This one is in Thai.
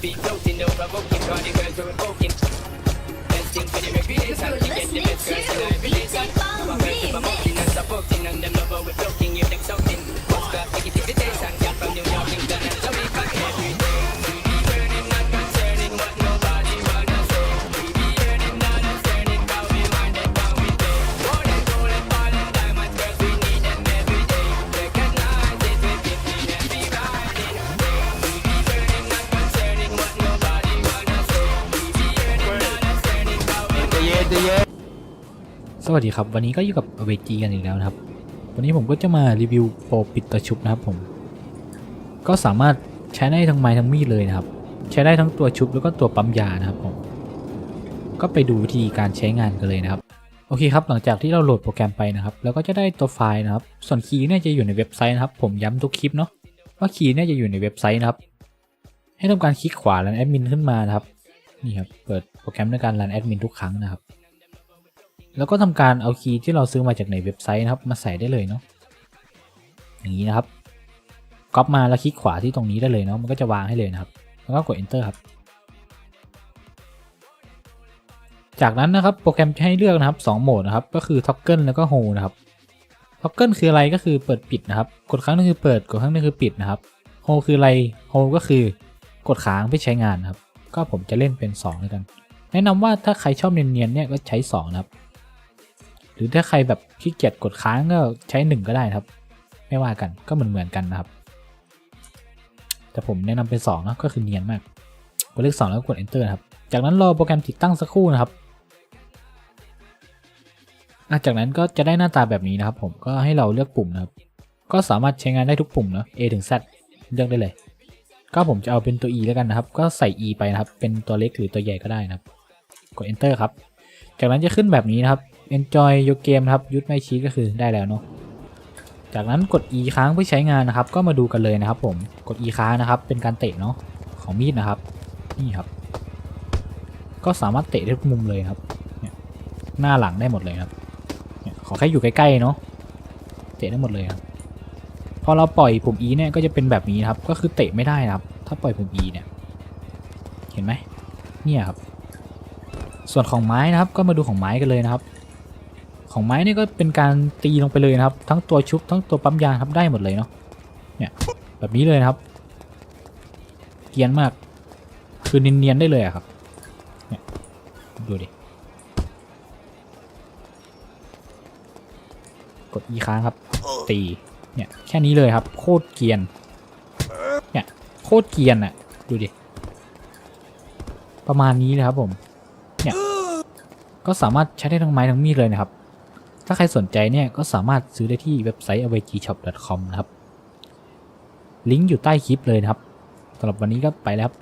be floating, no provoking, the girls are revoking. Best thing for the reputation, to get the best girls in every relation. Our girls are promoting and supporting, and them ใจเย็นสวัสดีครับ วันนี้ก็อยู่กับเวจีกันอีกแล้วนะครับ วันนี้ผมก็จะมารีวิวโปรปิดตะชุบนะครับผม ก็สามารถใช้ได้ทั้งไม้ทั้งมีดเลยนะครับ ใช้ได้ทั้งตัวชุบแล้วก็ตัวปั๊มยานะครับผม ก็ไปดูวิธีการใช้งานกันเลยนะครับ โอเคครับ หลังจากที่เราโหลดโปรแกรมไปนะครับ แล้วก็จะได้ตัวไฟล์นะครับ ส่วนคีย์เนี่ยจะอยู่ในเว็บไซต์นะครับ ผมย้ำทุกคลิปเนาะ ว่าคีย์เนี่ยจะอยู่ในเว็บไซต์นะครับ ให้ทำการคลิกขวาแล้วแอดมินขึ้นมานะครับ นี่ครับ เปิดโปรแกรมในการรันแอดมินทุกครั้งนะครับ แล้วก็ทำการเอาคีย์ที่เราซื้อมาจากในเว็บไซต์นะครับ มาใส่ได้เลยเนาะอย่างนี้นะครับก๊อปมาแล้วคลิกขวาที่ตรงนี้ได้เลยเนาะมันก็จะวางให้เลยนะครับ แล้วก็กด enter ครับ จากนั้นนะครับโปรแกรมจะให้เลือกนะครับ2โหมดนะครับ ก็คือ toggle แล้วก็ hold นะครับ toggle คืออะไรก็คือเปิดปิดนะครับ กดครั้งนึงคือเปิดกดครั้งนึงคือปิดนะครับ hold คืออะไร hold ก็คือกดค้างเพื่อใช้งานนะครับ ก็ผมจะเล่นเป็น2แล้วกัน แนะนำว่าถ้าใครชอบเนียนๆเนี่ยก็ใช้2นะครับ หรือถ้าใครแบบขี้เกียจกดค้างก็ใช้1ก็ได้ครับ ไม่ว่ากันก็เหมือนเหมือนกันนะครับ แต่ผมแนะนำเป็น2นะก็คือเนียนมากกดเลข2แล้วกด enter ครับ จากนั้นรอโปรแกรมติดตั้งสักครู่นะครับจากนั้นก็จะได้หน้าตาแบบนี้นะครับ ผมก็ให้เราเลือกปุ่มนะครับ ก็สามารถใช้งานได้ทุกปุ่มนะ A ถึง Z เลือกได้เลย ก็ผมจะเอาเป็นตัว E แล้วกันนะครับ ก็ใส่ E ไปนะครับ เป็นตัวเล็กหรือตัวใหญ่ก็ได้นะครับ กด enter ครับ จากนั้นจะขึ้นแบบนี้นะครับ enjoy your game ครับยุดไม่ชี้ก็คือได้แล้วเนาะจากนั้นกด E ค้างเพื่อใช้งานนะครับ ก็มาดูกันเลยนะครับ ผมกด E ค้างนะครับ เป็นการเตะเนาะของมีดนะครับนี่ครับ ก็สามารถเตะได้ทุกมุมเลยครับเนี่ยหน้าหลังได้หมดเลยครับขอแค่อยู่ใกล้ๆเนาะเตะได้หมดเลยครับพอเราปล่อยปุ่ม E เนี่ยก็จะเป็นแบบนี้นะครับ ก็คือเตะไม่ได้นะครับ ถ้าปล่อยปุ่ม E เนี่ย เห็นไหมเนี่ยครับ ส่วนของไม้นะครับ ก็มาดูของไม้กันเลยนะครับ ของไม้นี่ก็เป็นการตีลงไปเลยนะครับ ทั้งตัวชุบทั้งตัวปั๊มยางครับได้หมดเลยเนาะเนี่ยแบบนี้เลยนะครับ เกียนมากคือเนียนๆได้เลยอะครับเนี่ยดูดิกด E ค้างครับ ตี เนี่ย แค่นี้เลยครับ โคตรเกียน เนี่ย โคตรเกียนอะดูดิ ประมาณนี้เลยครับผม เนี่ย ก็สามารถใช้ได้ทั้งไม้ทั้งมีดเลยนะครับ ถ้าใครสนใจเนี่ยก็สามารถซื้อได้ที่เว็บไซต์ awgshop.com นะครับ ลิงก์อยู่ใต้คลิปเลยนะครับสำหรับวันนี้ก็ไปแล้วครับ